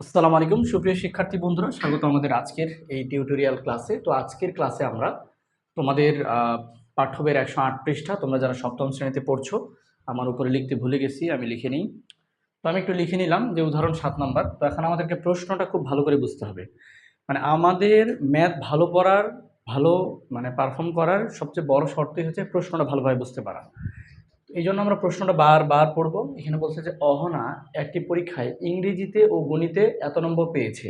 আসসালামু আলাইকুম। সুপ্রিয় শিক্ষার্থী বন্ধুরা, স্বাগত আমাদের আজকের এই টিউটোরিয়াল ক্লাসে তো আজকের ক্লাসে আমরা তোমাদের পাঠ্যবের একশো আট পৃষ্ঠা, তোমরা যারা সপ্তম শ্রেণীতে পড়ছো, আমার উপরে লিখতে ভুলে গেছি, আমি লিখে নিই। তো আমি একটু লিখে নিলাম যে উদাহরণ সাত নম্বর। তো এখন আমাদেরকে প্রশ্নটা খুব ভালো করে বুঝতে হবে। মানে আমাদের ম্যাথ ভালো পড়ার, ভালো মানে পারফর্ম করার সবচেয়ে বড় শর্তই হচ্ছে প্রশ্নটা ভালোভাবে বুঝতে পারা। এই জন্য আমরা প্রশ্নটা বারবার পড়ব। এখানে বলছে যে, অহনা একটি পরীক্ষায় ইংরেজিতে ও গণিতে এত নম্বর পেয়েছে।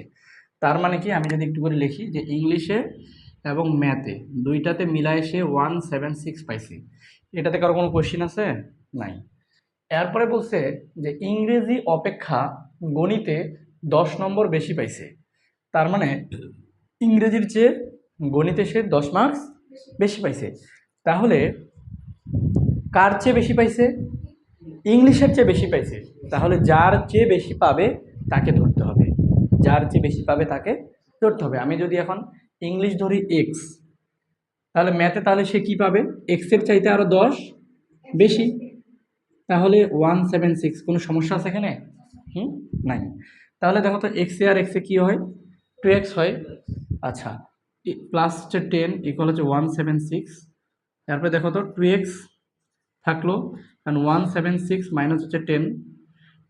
তার মানে কি? আমি যদি একটু করে লিখি যে, ইংলিশে এবং ম্যাথে দুইটাতে মিলায় সে ওয়ান সেভেন সিক্স পাইছি। এটাতে কারও কোনো কোশ্চিন আছে? নাই। এরপরে বলছে যে, ইংরেজি অপেক্ষা গণিতে দশ নম্বর বেশি পাইছে। তার মানে ইংরেজির চেয়ে গণিতে সে দশ মার্কস বেশি পাইছে। তাহলে কার চেয়ে বেশি পাইছে? ইংলিশের চেয়ে বেশি পাইছে। তাহলে যার চেয়ে বেশি পাবে, তাকে ধরতে হবে। যার চেয়ে বেশি পাবে, তাকে ধরতে হবে। আমি যদি এখন ইংলিশ ধরি এক্স তাহলে ম্যাথে তাহলে সে কি পাবে? এক্সের চাইতে আরও দশ বেশি। তাহলে ওয়ান সেভেন সিক্স কোনো সমস্যা আছে এখানে? হুম, নাই। তাহলে দেখো তো এক্সে আর এক্সে কী হয়? টু এক্স হয়। আচ্ছা প্লাস হচ্ছে টেন ইকুয়াল হচ্ছে ওয়ান সেভেন সিক্স তারপরে দেখো তো টু এক্স থাকল। কারণ ওয়ান সেভেন সিক্স মাইনাস হচ্ছে টেন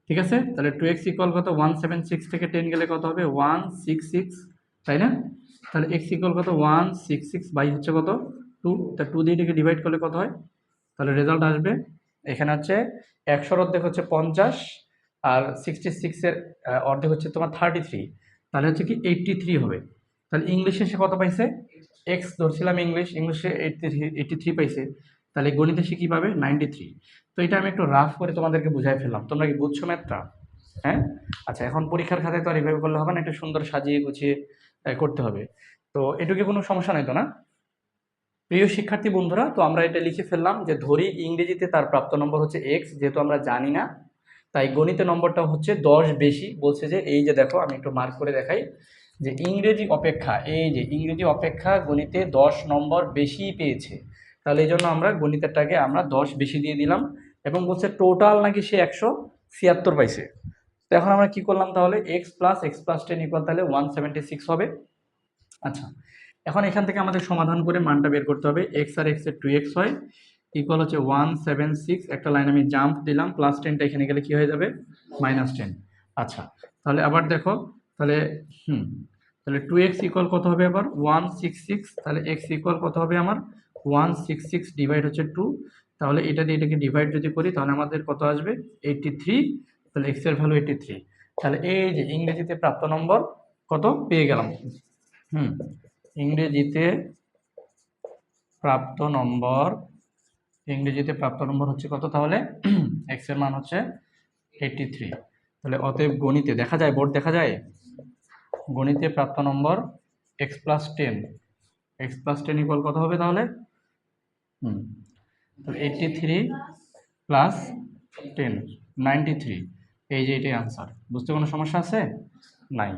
ঠিক আছে? তাহলে টু এক্স ইকুয়াল কত? ওয়ান সেভেন সিক্স থেকে টেন গেলে কত হবে? ওয়ান সিক্স সিক্স তাই না? তাহলে এক্স ইকুয়াল কত? ওয়ান সিক্স সিক্স বাই হচ্ছে কত? টু তা টু দিয়ে ডিভাইড করলে কত হয়? তাহলে রেজাল্ট আসবে। এখানে হচ্ছে একশোর অর্ধেক হচ্ছে পঞ্চাশ, আর সিক্সটি সিক্সের অর্ধেক হচ্ছে তোমার থার্টি থ্রি তাহলে হচ্ছে কি এইট্টি থ্রি হবে। তাহলে ইংলিশে সে কত পাইছে? এক্স ধরছিলাম ইংলিশ, ইংলিশে এইটটি থ্রি এইটটি থ্রি পাইছে। তাহলে গণিতে সে কী পাবে? নাইনটি থ্রি তো এটা আমি একটু রাফ করে তোমাদেরকে বুঝাই ফেললাম। তোমরা কি বুঝছ ম্যাথটা হ্যাঁ? আচ্ছা এখন পরীক্ষার খাতায় তো আর এভাবে করলে হবে না, একটু সুন্দর সাজিয়ে গুছিয়ে করতে হবে। তো এটুকু কোনো সমস্যা নেই তো না? প্রিয় শিক্ষার্থী বন্ধুরা, তো আমরা এটা লিখে ফেললাম যে ধরি ইংরেজিতে তার প্রাপ্ত নম্বর হচ্ছে এক্স যেহেতু আমরা জানি না, তাই গণিত নম্বরটা হচ্ছে দশ বেশি। বলছে যে এই যে দেখো, আমি একটু মার্ক করে দেখাই যে ইংরেজি অপেক্ষা, এই যে ইংরেজি অপেক্ষা গণিতে দশ নম্বর বেশি পেয়েছে। তাহলে এই জন্য আমরা গণিতেরটাকে আমরা দশ বেশি দিয়ে দিলাম এবং বলছে টোটাল নাকি সে একশো ছিয়াত্তর পাইছে। তো এখন আমরা কি করলাম তাহলে? X plus x plus ten equal তাহলে ওয়ান সেভেন্টি সিক্স হবে। আচ্ছা এখন এখান থেকে আমাদের সমাধান করে মানটা বের করতে হবে। এক্স আর এক্সের টু এক্স হয় ইকুয়াল হচ্ছে ওয়ান সেভেন সিক্স একটা লাইন আমি জাম্প দিলাম প্লাস টেনটা এখানে গেলে কি হয়ে যাবে? মাইনাস টেন আচ্ছা তাহলে আবার দেখো, তাহলে, হুম, তাহলে টু এক্স ইকুয়াল কত হবে আবার? ওয়ান সিক্স সিক্স তাহলে এক্স ইকুয়াল কত হবে আমার? ওয়ান সিক্স সিক্স ডিভাইড হচ্ছে টু, তাহলে এটা দিয়ে এটাকে ডিভাইড যদি করি, তাহলে আমাদের কত আসবে? এইটটি থ্রি, তাহলে এক্সের ভ্যালু এইটটি থ্রি। তাহলে এই যে ইংরেজিতে প্রাপ্ত নম্বর কত? পেয়ে গেলাম। হুম, ইংরেজিতে প্রাপ্ত নম্বর, ইংরেজিতে প্রাপ্ত নম্বর হচ্ছে কত তাহলে? এক্সের মান হচ্ছে এইটটি থ্রি। তাহলে অতএব গণিতে, দেখা যায়, বোর্ড দেখা যায়? গণিতে প্রাপ্ত number x plus ten x plus ten equal কত হবে তাহলে? হুম। তাহলে eighty three plus ten ninety three এই যে এটাই আনসার বুঝতে কোনো সমস্যা আছে? নাই।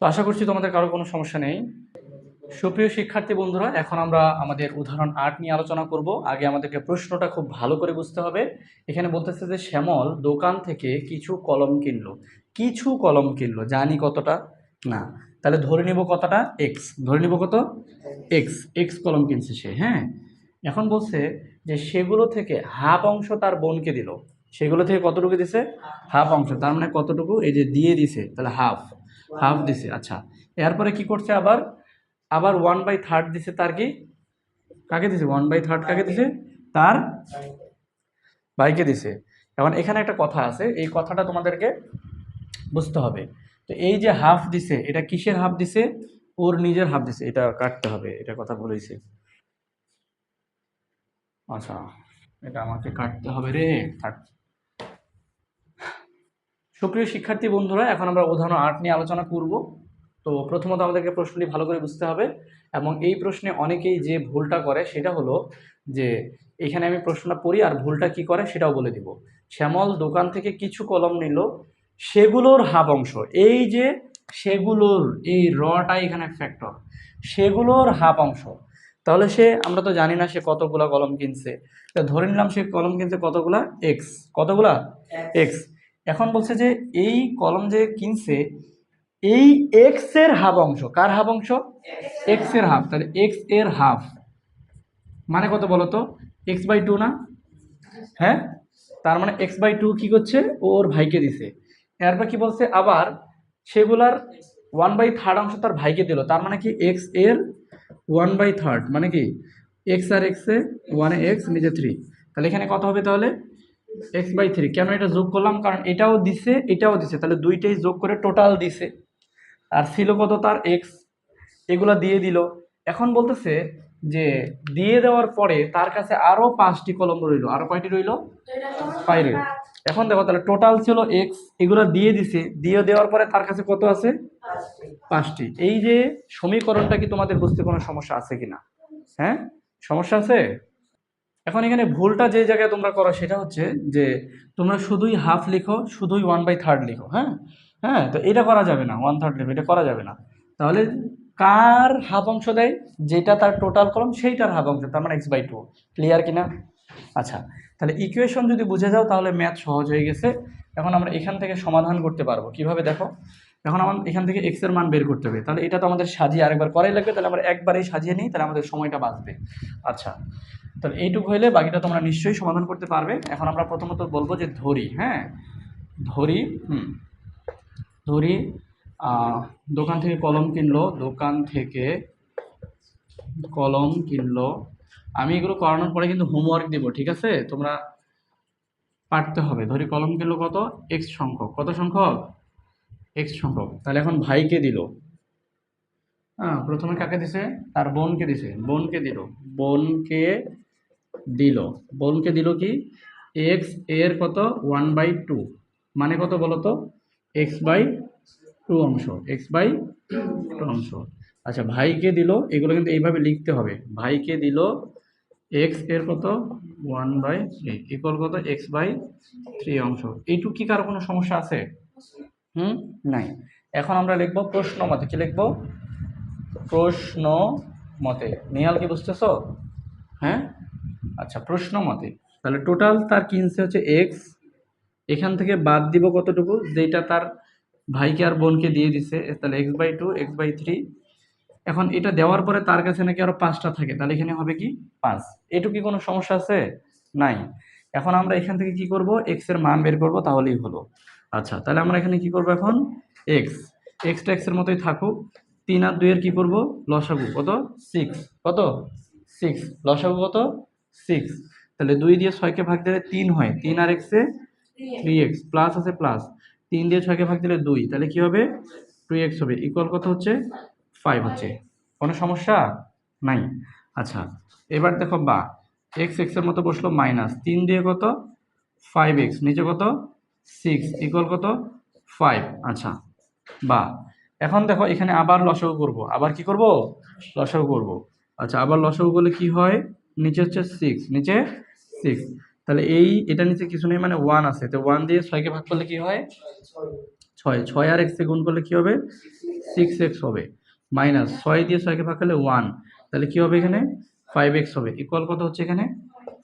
তো আশা করছি তোমাদের কারও কোনো সমস্যা নেই। সুপ্রিয় শিক্ষার্থী বন্ধুরা, এখন আমরা আমাদের উদাহরণ আট নিয়ে আলোচনা করব। আগে আমাদেরকে প্রশ্নটা খুব ভালো করে বুঝতে হবে। এখানে বলতেছে যে, শ্যামল দোকান থেকে কিছু কলম কিনলো। কিছু কলম কিনলো, জানি কতটা? না। তাহলে ধরে নিব কতটা? এক্স ধরে নিব কত? এক্স এক্স কলম কিনছে সে হ্যাঁ? এখন বলছে যে সেগুলো থেকে হাফ অংশ তার বোনকে দিল। সেগুলো থেকে কতটুকু দিছে? হাফ অংশ। তার মানে কতটুকু? এই যে দিয়ে দিছে, তাহলে হাফ। হাফ দিছে আচ্ছা। এরপরে কি করছে আবার? আবার ওয়ান বাই থার্ড দিছে তার কি? কাকে দিছে? ওয়ান বাই থার্ড কাকে দিছে? তার ভাইকে দিছে। এখন এখানে একটা কথা আছে, এই কথাটা তোমাদেরকে বুঝতে হবে। তো এই যে হাফ দিছে, এটা কিসের হাফ দিছে? ওর নিজের হাফ দিছে, এটা কাটতে হবে, এটা কথা বলেছে। আচ্ছা এটা আমাকে কাটতে হবে রে। থাক। শিক্ষার্থী বন্ধুরা, এখন আমরা উদাহরণ আট নিয়ে আলোচনা করব। তো প্রথমত আমাদেরকে প্রশ্নটি ভালো করে বুঝতে হবে এবং এই প্রশ্নে অনেকেই যে ভুলটা করে সেটা হলো যে এখানে আমি প্রশ্নটা পড়ি আর ভুলটা কি করে সেটাও বলে দিব। শ্যামল দোকান থেকে কিছু কলম নিল, সেগুলোর হাফ অংশ। এই যে সেগুলোর, এই রটা এখানে ফ্যাক্টর সেগুলোর হাফ অংশ। তাহলে সে আমরা তো জানি না সে কতগুলা কলম কিনছে। তা ধরে নিলাম সে কলম কিনছে কতগুলা? এক্স কতগুলা? এক্স এখন বলছে যে এই কলম যে কিনছে এই এক্সের হাফ অংশ কার হাফ অংশ? এক্সের হাফ। তাহলে এক্সের হাফ। মানে কত বলো তো? এক্স বাই টু না? হ্যাঁ? তার মানে এক্স বাই টু কী করছে? ওর ভাইকে দিছে। এরপর কি বলছে? আবার সেগুলার ওয়ান বাই থার্ড অংশ তার ভাইকে দিল। তার মানে কি এক্সের ওয়ান বাই থার্ড মানে কি? এক্স আর এক্স এ ওয়ানে এক্স নিচে থ্রি তাহলে এখানে কত হবে তাহলে? এক্স বাই থ্রি কেন এটা যোগ করলাম? কারণ এটাও দিছে এটাও দিছে। তাহলে দুইটাই যোগ করে টোটাল দিছে। আর ছিল কত তার? এক্স এগুলো দিয়ে দিল। এখন বলতেছে যে দিয়ে দেওয়ার পরে তার কাছে আরও পাঁচটি কলম রইল। আরও কয়টি রইল? বাইরে এখন দেখো তাহলে টোটাল ছিল এক্স এগুলো দিয়ে দিছে। দিয়ে দেওয়ার পরে তার কাছে কত আছে? পাঁচটি। এই যে সমীকরণটা কি তোমাদের বুঝতে কোনো সমস্যা আছে কিনা? হ্যাঁ? সমস্যা আছে? এখন এখানে ভুলটা যে জায়গায় তোমরা করো সেটা হচ্ছে যে তোমরা শুধুই হাফ লিখো, শুধুই ওয়ান বাই থার্ড লিখো হ্যাঁ? হ্যাঁ তো এটা করা যাবে না ওয়ান থার্ড লিখো, এটা করা যাবে না। তাহলে কার হাফ অংশ দেয়? যেটা তার টোটাল কলম সেইটার হাফ অংশ, তার মানে এক্স বাই টু ক্লিয়ার কিনা? আচ্ছা তাহলে ইকুয়েশন যদি বুঝে যাও তাহলে ম্যাথ সহজ হয়ে গেছে। এখন আমরা এখান থেকে সমাধান করতে পারব। কীভাবে দেখো? এখন আমার এখান থেকে এক্সের মান বের করতে হবে। তাহলে এটা তো আমাদের সাজিয়ে আরেকবার করাই লাগবে। তাহলে আমরা একবারেই সাজিয়ে নিই, তাহলে আমাদের সময়টা বাঁচবে। আচ্ছা তাহলে এইটুকু হইলে বাকিটা তোমরা নিশ্চয়ই সমাধান করতে পারবে। এখন আমরা প্রথমত বলব যে ধরি হ্যাঁ? ধরি, হুম, ধরি দোকান থেকে কলম কিনলো, দোকান থেকে কলম কিনলো আমি এগুলো করানোর পরে কিন্তু হোমওয়ার্ক দেবো, ঠিক আছে? তোমরা পারতে হবে। ধরি কলম কিনলো কত? এক্স সংখ্যক। কত সংখ্যক? এক্স সংখ্যক। তাহলে এখন ভাইকে দিল। হ্যাঁ প্রথমে কাকে দিছে? তার বোনকে দিছে। বোনকে দিল। বোনকে দিল। বোনকে দিল কি? এক্সের কত? ওয়ান বাই টু মানে কত বলো তো? এক্স বাই টু অংশ। এক্স বাই টু অংশ। আচ্ছা ভাইকে দিল। এগুলো কিন্তু এইভাবে লিখতে হবে। ভাইকে দিল এক্সের কত? ওয়ান বাই থ্রি ইকুয়াল কত? এক্স বাই থ্রি অংশ। এইটুকু কি কারও কোনো সমস্যা আছে? হুম? নাই। এখন আমরা লিখব প্রশ্ন মতে। কি লিখব? প্রশ্ন মতে। নিহাল কি বুঝতেছ? হ্যাঁ? আচ্ছা প্রশ্ন মতে। তাহলে টোটাল তার কিনছে হচ্ছে? এক্স এখান থেকে বাদ দিব কতটুকু? যেটা তার ভাইকে আর বোনকে দিয়ে দিছে। তাহলে x by two x by three এখন এটা দেওয়ার পরে তার কাছে নাকি আরও পাঁচটা থাকে। তাহলে এখানে হবে কি? পাঁচ। এটুকু কি কোনো সমস্যা আছে? নাই। এখন আমরা এখান থেকে কি করব? এক্সের মান বের করব, তাহলেই হলো। আচ্ছা তাহলে আমরা এখানে কি করব এখন? এক্স এক্সটা এক্সের মতোই থাকুক। তিন আর দুইয়ের কি করব? লসাগু। কত? সিক্স কত? সিক্স লসাগু কত? সিক্স তাহলে দুই দিয়ে ছয়কে ভাগ দিলে তিন হয়। তিন আর এক্সে থ্রি এক্স প্লাস আছে প্লাস তিন দিয়ে ছয়কে ভাগ দিলে দুই। তাহলে কি হবে? টু এক্স হবে। ইকুয়াল কত হচ্ছে? ফাইভ হচ্ছে। কোনো সমস্যা? নাই। আচ্ছা এবার দেখো বা এক্স এক্সের মতো বসল মাইনাস তিন দিয়ে কত? ফাইভ এক্স নিচে কত? সিক্স ইকুয়াল কত? ফাইভ আচ্ছা বা, এখন দেখো এখানে আবার লসাগু করব। আবার কি করব? লসাগু করব। আচ্ছা আবার লসাগু করলে কি হয়? নিচে হচ্ছে সিক্স নিচে সিক্স তাহলে এই, এটা নিচে কিছু নেই মানে ওয়ান আছে। তো ওয়ান দিয়ে ছয়কে ভাগ করলে কি হয়? ছয়। ছয় আর এক্সে গুণ করলে কি হবে? সিক্স এক্স হবে। মাইনাস ছয় দিয়ে ছয়কে ভাগ করলে ওয়ান তাহলে কি হবে এখানে? ফাইভ এক্স হবে। ইকুয়াল কত হচ্ছে এখানে?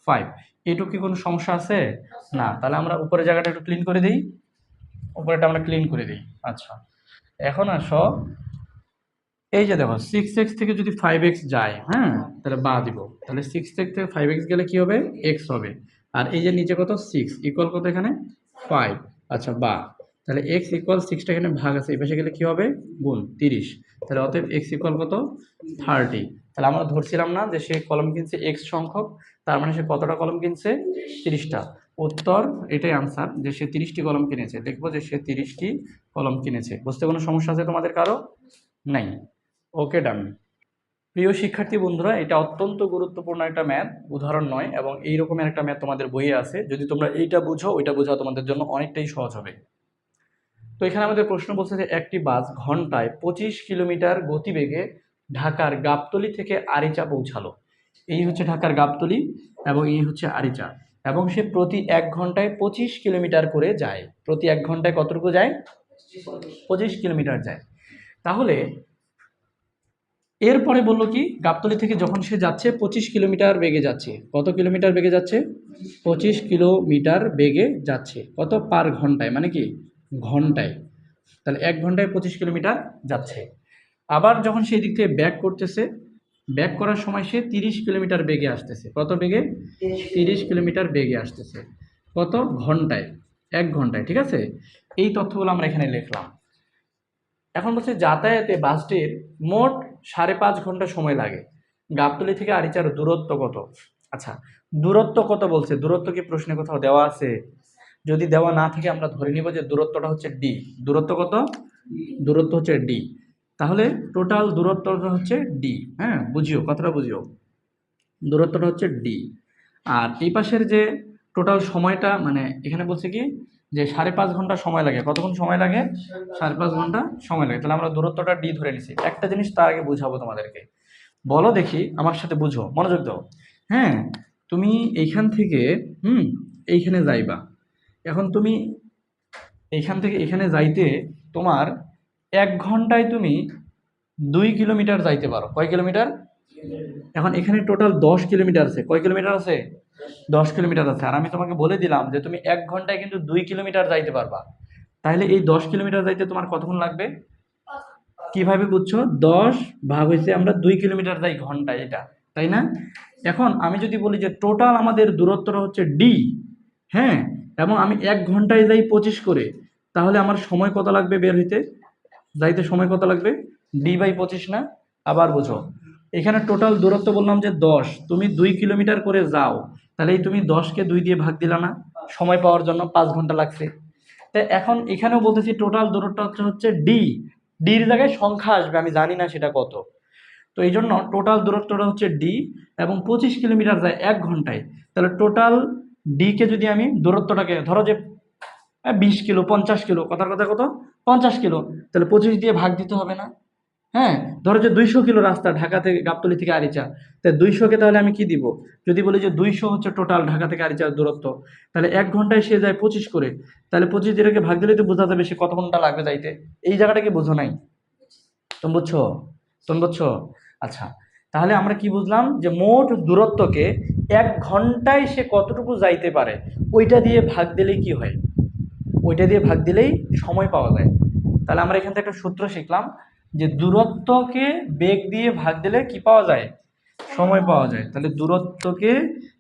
ফাইভ এইটুকু কি কোনো সমস্যা আছে? না। তাহলে আমরা উপরের জায়গাটা একটু ক্লিন করে দিই। উপরেটা আমরা ক্লিন করে দিই। আচ্ছা। এখন আসো। এই যে দেখো সিক্স এক্স থেকে যদি ফাইভ এক্স যায় হ্যাঁ? তাহলে বা দিব। তাহলে সিক্স এক্স থেকে ফাইভ এক্স গেলে কি হবে? এক্স হবে। আর এই যে নিচে কত? সিক্স ইকুয়াল কত এখানে? ফাইভ আচ্ছা বা। তাহলে এক্স ইকুয়াল সিক্সটা এখানে ভাগ আছে, এই পাশে গেলে কী হবে? গুণ, তিরিশ। তাহলে অতএব এক্স ইকুয়াল কত? থার্টি তাহলে আমরা ধরছিলাম না যে সে কলম কিনছে এক্স সংখ্যক, তার মানে সে কতটা কলম কিনছে? তিরিশটা। উত্তর, এটাই আনসার যে সে তিরিশটি কলম কিনেছে। দেখব যে সে তিরিশটি কলম কিনেছে। বুঝতে কোনো সমস্যা আছে তোমাদের কারও? নাই। ওকে ডান প্রিয় শিক্ষার্থী বন্ধুরা, এটা অত্যন্ত গুরুত্বপূর্ণ একটা ম্যাথ উদাহরণ নয়, এবং এই রকমের একটা ম্যাথ তোমাদের বইয়ে আছে। যদি তোমরা এইটা বুঝো, ওইটা বোঝা তোমাদের জন্য অনেকটাই সহজ হবে। তো এখানে আমাদের প্রশ্ন বলছে যে একটি বাস ঘন্টায় পঁচিশ কিলোমিটার গতিবেগে ঢাকার গাবতলি থেকে আরিচা পৌঁছালো। এই হচ্ছে ঢাকার গাবতলি এবং এই হচ্ছে আরিচা। এবং সে প্রতি এক ঘন্টায় পঁচিশ কিলোমিটার করে যায়। প্রতি এক ঘন্টায় কতটুকু যায়? পঁচিশ কিলোমিটার যায়। তাহলে এরপরে বলল কি, গাবতলি থেকে যখন সে যাচ্ছে, পঁচিশ কিলোমিটার বেগে যাচ্ছে। কত কিলোমিটার বেগে যাচ্ছে? পঁচিশ কিলোমিটার বেগে যাচ্ছে। কত পার ঘন্টায়? মানে কি? ঘন্টায়। তাহলে এক ঘন্টায় পঁচিশ কিলোমিটার যাচ্ছে। আবার যখন সেই দিক থেকে ব্যাক করতেছে ব্যাক করার সময় সে তিরিশ কিলোমিটার বেগে আসতেছে। কত বেগে? তিরিশ কিলোমিটার বেগে আসতেছে। কত? ঘন্টায়। এক ঘন্টায়, ঠিক আছে? এই তথ্যগুলো আমরা এখানে লিখলাম। এখন বলছে যাতায়াতে বাসটির মোট সাড়ে পাঁচ ঘণ্টা সময় লাগে। গাবতলি থেকে আরিচার দূরত্ব কত? আচ্ছা দূরত্ব কত বলছে? দূরত্ব কি প্রশ্নে কোথাও দেওয়া আছে? যদি দেওয়া না থাকে, আমরা ধরে নিব যে দূরত্বটা হচ্ছে ডি দূরত্ব কত? দূরত্ব হচ্ছে ডি তাহলে টোটাল দূরত্বটা হচ্ছে ডি হ্যাঁ? বুঝিও, কথাটা বুঝিও। দূরত্বটা হচ্ছে ডি আর এই পাশের যে টোটাল সময়টা মানে এখানে বলছে কি? যে সাড়ে পাঁচ ঘণ্টা সময় লাগে। কতক্ষণ সময় লাগে? সাড়ে পাঁচ ঘণ্টা সময় লাগে। তাহলে আমরা দূরত্বটা ডি ধরে নিছি। একটা জিনিস তার আগে বুঝাবো তোমাদেরকে। বলো দেখি, আমার সাথে বুঝো। মনোযোগ দাও। হ্যাঁ তুমি এইখান থেকে, হুম, এইখানে যাইবা। এখন তুমি এইখান থেকে এখানে যাইতে তোমার এক ঘন্টায় তুমি দুই কিলোমিটার যাইতে পারো। কয় কিলোমিটার? এখন এখানে টোটাল দশ কিলোমিটার আছে। কয় কিলোমিটার আছে? দশ কিলোমিটার আছে। আর আমি তোমাকে বলে দিলাম যে তুমি এক ঘন্টায় কিন্তু দুই কিলোমিটার যাইতে পারবা। তাহলে এই দশ কিলোমিটার যাইতে তোমার কতক্ষণ লাগবে? কীভাবে বুঝছ? দশ ভাগ হয়েছে আমরা দুই কিলোমিটার যাই ঘন্টায় এটা, তাই না? এখন আমি যদি বলি যে টোটাল আমাদের দূরত্বটা হচ্ছে ডি হ্যাঁ? এবং আমি এক ঘন্টায় যাই পঁচিশ করে, তাহলে আমার সময় কত লাগবে বের হইতে? যাইতে সময় কত লাগবে? ডি বাই পঁচিশ না? আবার বোঝো। এখানে টোটাল দূরত্ব বললাম যে দশ। তুমি দুই কিলোমিটার করে যাও, তাহলে এই তুমি দশকে দুই দিয়ে ভাগ দিলা না? সময় পাওয়ার জন্য পাঁচ ঘণ্টা লাগছে। তো এখন এখানেও বলতেছি টোটাল দূরত্ব হচ্ছে হচ্ছে ডি ডির জায়গায় সংখ্যা আসবে, আমি জানি না সেটা কত। তো এই জন্য টোটাল দূরত্বটা হচ্ছে ডি এবং পঁচিশ কিলোমিটার যায় এক ঘন্টায়। তাহলে টোটাল ডিকে যদি আমি দূরত্বটাকে, ধরো যে বিশ কিলো, পঞ্চাশ কিলো, কথার কথা কত? পঞ্চাশ কিলো। তাহলে পঁচিশ দিয়ে ভাগ দিতে হবে না। হ্যাঁ? ধরো যে দুইশো কিলো রাস্তা ঢাকা থেকে, গাবতলি থেকে আরিচা। তাই দুইশোকে তাহলে আমি কি দিব? যদি বলি যে দুইশো হচ্ছে টোটাল ঢাকা থেকে আরিচার দূরত্ব, তাহলে এক ঘন্টায় সে যায় পঁচিশ করে। তাহলে পঁচিশ দিনকে ভাগ দিলে তো বোঝা যাবে সে কত ঘণ্টা লাগবে যাইতে। এই জায়গাটা কি বোঝো নাই? তুমি বুঝছ? তুমি বুঝছ? আচ্ছা। তাহলে আমরা কি বুঝলাম? যে মোট দূরত্বকে এক ঘন্টায় সে কতটুকু যাইতে পারে, ওইটা দিয়ে ভাগ দিলেই কি হয়? ওইটা দিয়ে ভাগ দিলেই সময় পাওয়া যায়। তাহলে আমরা এখান থেকে একটা সূত্র শিখলাম যে দূরত্বকে বেগ দিয়ে ভাগ দিলে কি পাওয়া যায়? সময় পাওয়া যায়। তাহলে দূরত্বকে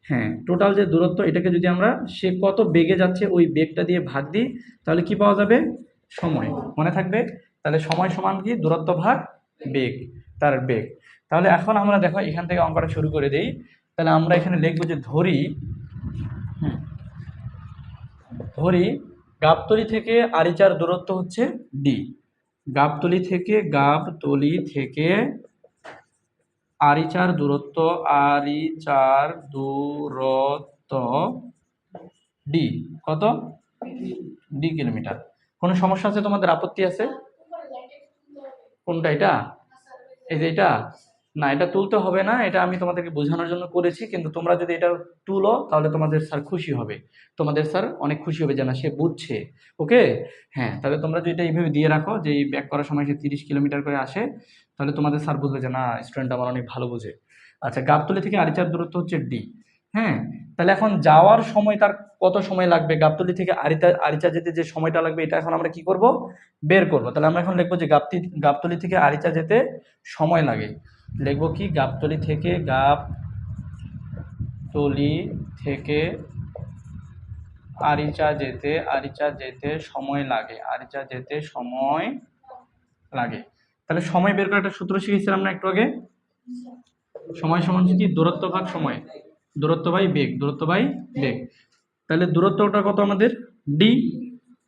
হ্যাঁ টোটাল যে দূরত্ব, এটাকে যদি আমরা সে কত বেগে যাচ্ছে ওই বেগটা দিয়ে ভাগ দিই, তাহলে কি পাওয়া যাবে? সময়। মনে থাকবে? তাহলে সময় সমান কি? দূরত্ব ভাগ বেগ, তার বেগ। তাহলে এখন আমরা দেখো এখান থেকে অঙ্কটা শুরু করে দেই। তাহলে আমরা এখানে লিখব যে ধরি ধরি গাবতলি থেকে আরিচার দূরত্ব হচ্ছে ডি গাবতলি থেকে গাবতলি থেকে আরিচার দূরত্ব আরিচার দূরত্ব ডি কত? D kilometre. কোনো সমস্যা আছে তোমাদের? আপত্তি আছে? কোনটা এটা? এই যে এটা? না, এটা তুলতে হবে না, এটা আমি তোমাদেরকে বোঝানোর জন্য করেছি, কিন্তু তোমরা যদি এটা তুলো, তাহলে তোমাদের স্যার খুশি হবে। তোমাদের স্যার অনেক খুশি হবে যে না, সে বুঝছে ওকে হ্যাঁ তাহলে তোমরা যদি এটা এইভাবে দিয়ে রাখো, যে এই ব্যাক করার সময় সে তিরিশ কিলোমিটার করে আসে, তাহলে তোমাদের স্যার বুঝবে যে না স্টুডেন্ট আমার অনেক ভালো বোঝে। আচ্ছা গাবতলি থেকে আরিচার দূরত্ব হচ্ছে ডি হ্যাঁ? তাহলে এখন যাওয়ার সময় তার কত সময় লাগবে? গাবতলি থেকে আরিতা আরিচা যেতে যে সময়টা লাগবে, এটা এখন আমরা কি করব? বের করব। তাহলে আমরা এখন লিখব যে গাবতি, গাবতলি থেকে আরিচা যেতে সময় লাগে। লিখব কি? গাবতলি থেকে গাবতলি থেকে আরিচা যেতে আরিচা যেতে সময় লাগে। আরিচা যেতে সময় লাগে। তাহলে সময় বের করার একটা সূত্র শিখেছিলাম না একটু আগে? সময় সমান কি? দূরত্ব ভাগ সময়। দূরত্ব বাই বেগ, দূরত্ব বাই বেগ। তাহলে দূরত্বটা কত আমাদের? ডি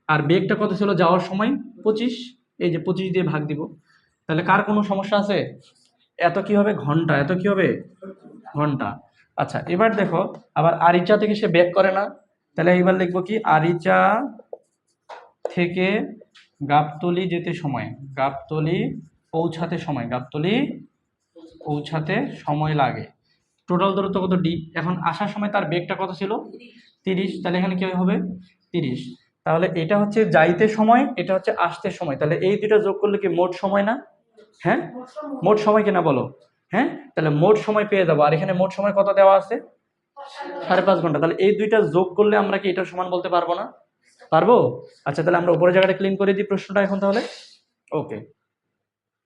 আর বেগটা কত ছিল? যাওয়ার সময় পঁচিশ। এই যে পঁচিশ দিয়ে ভাগ দিব। তাহলে কার কোনো সমস্যা আছে? এত কি হবে ঘণ্টা, এত কি হবে ঘণ্টা? আচ্ছা এবার দেখো, আবার আরিচা থেকে সে ব্যাক করে না। তাহলে এবার লিখব কি? আরিচা থেকে গাবতলি যেতে সময়, গাবতলি পৌঁছাতে সময়, গাবতলি পৌঁছাতে সময় লাগে। টোটাল দূরত্ব কত? ডি এখন আসার সময় তার বেগটা কত ছিল? তিরিশ। তাহলে এখানে কী হবে? তিরিশ। তাহলে এটা হচ্ছে যাইতে সময়, এটা হচ্ছে আসতে সময়। তাহলে এই দুটো যোগ করলে কি মোট সময় না? হ্যাঁ? মোট সময় কিনা বলো? হ্যাঁ? তাহলে মোট সময় পেয়ে যাব। আর এখানে মোট সময় কত দেওয়া আছে? সাড়ে পাঁচ ঘণ্টা। তাহলে এই দুইটা যোগ করলে আমরা কি এটার সমান বলতে পারব না? পারব? আচ্ছা তাহলে আমরা উপরের জায়গাটা ক্লিন করে দিই প্রশ্নটা এখন তাহলে। ওকে।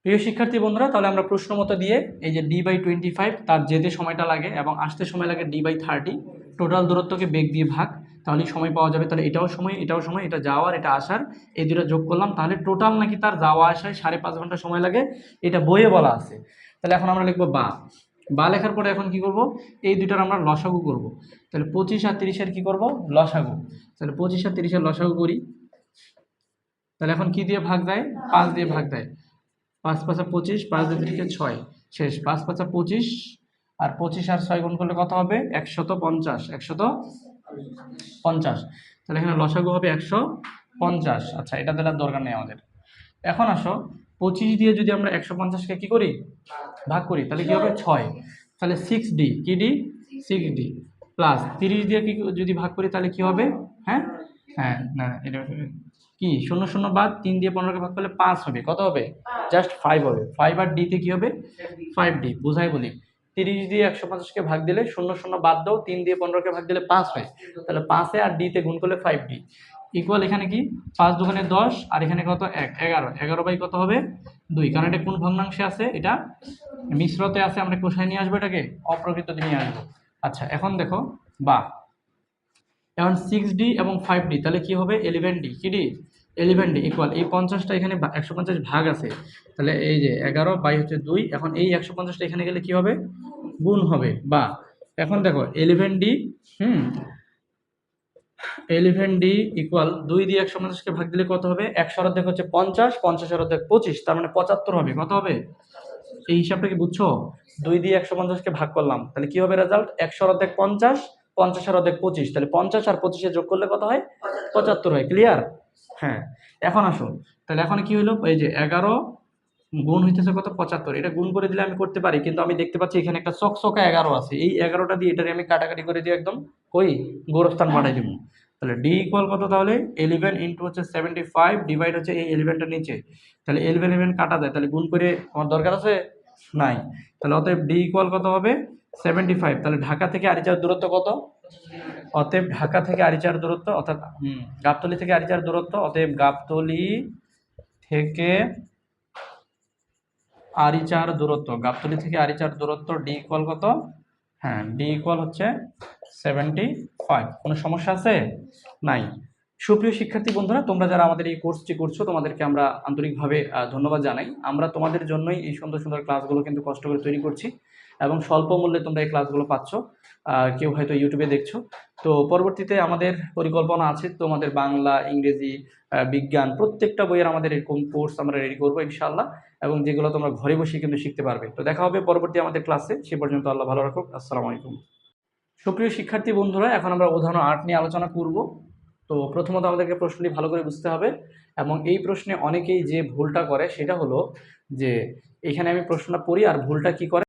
প্রিয় শিক্ষার্থী বন্ধুরা, তাহলে আমরা প্রশ্ন মতো দিয়ে এই যে ডি বাই টোয়েন্টি ফাইভ তার যেতে সময়টা লাগে এবং আসতে সময় লাগে ডি বাই থার্টি টোটাল দূরত্বকে বেগ দিয়ে ভাগ, তাহলে সময় পাওয়া যাবে, তাহলে এটাও সময় এটাও সময়, এটা যাওয়ার, এটা আসার, এই দুটো যোগ করলাম, তাহলে টোটাল নাকি তার যাওয়া আসায় সাড়ে পাঁচ ঘণ্টা সময় লাগে, এটা বইয়ে বলা আছে। তাহলে এখন আমরা লিখব বা। বা লেখার পরে এখন কি করব? এই দুটার আমরা লসাগু করব। তাহলে পঁচিশ আর তিরিশের কি করব? লসাগু। তাহলে পঁচিশ আর তিরিশের লসাগু করি। তাহলে এখন কি দিয়ে ভাগ দেয়? পাঁচ দিয়ে ভাগ দেয়। পাঁচ পাঁচা পঁচিশ, পাঁচ দিয়ে তিরিশে ছয়। শেষ। পাঁচ পাঁচা পঁচিশ আর পঁচিশ আর ছয় গুণ করলে কত হবে? একশত পঞ্চাশ। একশত পঞ্চাশ। তাহলে এখানে লসাগু হবে একশো পঞ্চাশ। আচ্ছা এটা দেওয়ার দরকার নেই আমাদের। এখন আসো পঁচিশ দিয়ে যদি আমরা একশো পঞ্চাশকে কী করি? ভাগ করি তাহলে কী হবে? ছয়। তাহলে সিক্স ডি কি ডি সিক্স ডি প্লাস তিরিশ দিয়ে কি যদি ভাগ করি তাহলে কি হবে? হ্যাঁ? হ্যাঁ না এটা কি? শূন্য শূন্য বাদ তিন দিয়ে পনেরোকে ভাগ করলে পাঁচ হবে। কত হবে? জাস্ট ফাইভ হবে। ফাইভ আর ডিতে কী হবে? ফাইভ ডি বোঝাই বলি। তিরিশ দিয়ে একশো পঞ্চাশকে ভাগ দিলে শূন্য শূন্য বাদ দাও, তিন দিয়ে পনেরোকে ভাগ দিলে পাঁচ হয়। তাহলে পাঁচে আর ডিতে গুণ করলে ফাইভ ডি ইকুয়াল এখানে কি? পাঁচ দোকানে দশ, আর এখানে কত? এক, এগারো। এগারো বাই কত হবে? দুই। কারণ এটা কোন ভগ্নাংশে আছে? এটা মিশ্রতে আছে, আমরা কোষায় নিয়ে আসব এটাকে? অপ্রকৃত নিয়ে আসব। আচ্ছা এখন দেখো, বা। এখন সিক্স ডি এবং ফাইভ ডি তাহলে কি হবে? এলিভেন ডি কি ডি এলিভেন ডি ইকুয়াল এই পঞ্চাশটা এখানে একশো পঞ্চাশ ভাগ আছে। তাহলে এই যে এগারো বাই হচ্ছে দুই, এখন এই একশো পঞ্চাশটা এখানে গেলে কি হবে? গুণ হবে। বা এখন দেখো এলিভেন ডি হুম? এলিভেন ডি ইকুয়াল দুই দিয়ে একশো পঞ্চাশকে ভাগ দিলে কত হবে? একশো অর্ধেক হচ্ছে পঞ্চাশ, পঞ্চাশের অর্ধেক পঁচিশ, তার মানে পঁচাত্তর হবে। কত হবে? এই হিসাবটা কি বুঝছ? দুই দিয়ে একশো পঞ্চাশকে ভাগ করলাম। তাহলে কি হবে রেজাল্ট একশো অর্ধেক পঞ্চাশ, পঞ্চাশের অর্ধেক পঁচিশ। তাহলে পঞ্চাশ আর পঁচিশে যোগ করলে কত হয়? পঁচাত্তর হয়। ক্লিয়ার হ্যাঁ এখন আসুন। তাহলে এখন কি হলো? এই যে এগারো গুণ হইতেছে কত? পঁচাত্তর। এটা গুণ করে দিলে আমি করতে পারি কিন্তু আমি দেখতে পাচ্ছি এখানে একটা চকচকা এগারো আছে। এই এগারোটা দিয়ে এটারে আমি কাটাকাটি করে দিয়ে একদম ওই গোরস্থান বাড়াই দিব। তাহলে ডি ইকুয়াল কত তাহলে? এলিভেন ইন্টু হচ্ছে সেভেন্টি ফাইভ ডিভাইড হচ্ছে এই এলিভেনটা নিচে। তাহলে এলিভেন এলিভেন কাটা যায় তাহলে গুণ করে আমার দরকার আছে নাই। তাহলে অতএব ডি ইকুয়াল কত হবে? সেভেন্টি ফাইভ তাহলে ঢাকা থেকে আরিচার দূরত্ব কত? অতএব ঢাকা থেকে আরিচার দূরত্ব অর্থাৎ গাবতলি থেকে আরিচার দূরত্ব, অতএব গাবতলি থেকে আরিচার দূরত্ব, গাবতলি থেকে আরিচার দূরত্ব ডি ইকুয়াল কত? হ্যাঁ ডি ইকুয়াল হচ্ছে সেভেন্টি ফাইভ কোনো সমস্যা আছে? নাই। সুপ্রিয় শিক্ষার্থী বন্ধুরা, তোমরা যারা আমাদের এই কোর্সটি করছ, তোমাদেরকে আমরা আন্তরিকভাবে ধন্যবাদ জানাই। আমরা তোমাদের জন্যই এই সুন্দর সুন্দর ক্লাসগুলো কিন্তু কষ্ট করে তৈরি করছি এবং স্বল্প মূল্যে তোমরা এই ক্লাসগুলো পাচ্ছ। কেউ হয়তো ইউটিউবে দেখছ। তো পরবর্তীতে আমাদের পরিকল্পনা আছে, তোমাদের বাংলা, ইংরেজি বিজ্ঞান প্রত্যেকটা বইয়ের আমাদের এরকম কোর্স আমরা রেডি করব ইনশাআল্লাহ এবং যেগুলো তোমরা ঘরে বসে কিন্তু শিখতে পারবে। তো দেখা হবে পরবর্তী আমাদের ক্লাসে সে পর্যন্ত আল্লাহ ভালো রাখুক। আসসালামু আলাইকুম। সুপ্রিয় শিক্ষার্থী বন্ধুরা, এখন আমরা উদাহরণ আর্ট নিয়ে আলোচনা করব। তো প্রথমত আমাদেরকে প্রশ্নটি ভালো করে বুঝতে হবে এবং এই প্রশ্নে অনেকেই যে ভুলটা করে সেটা হলো যে এখানে আমি প্রশ্নটা পড়ি আর ভুলটা কি করে?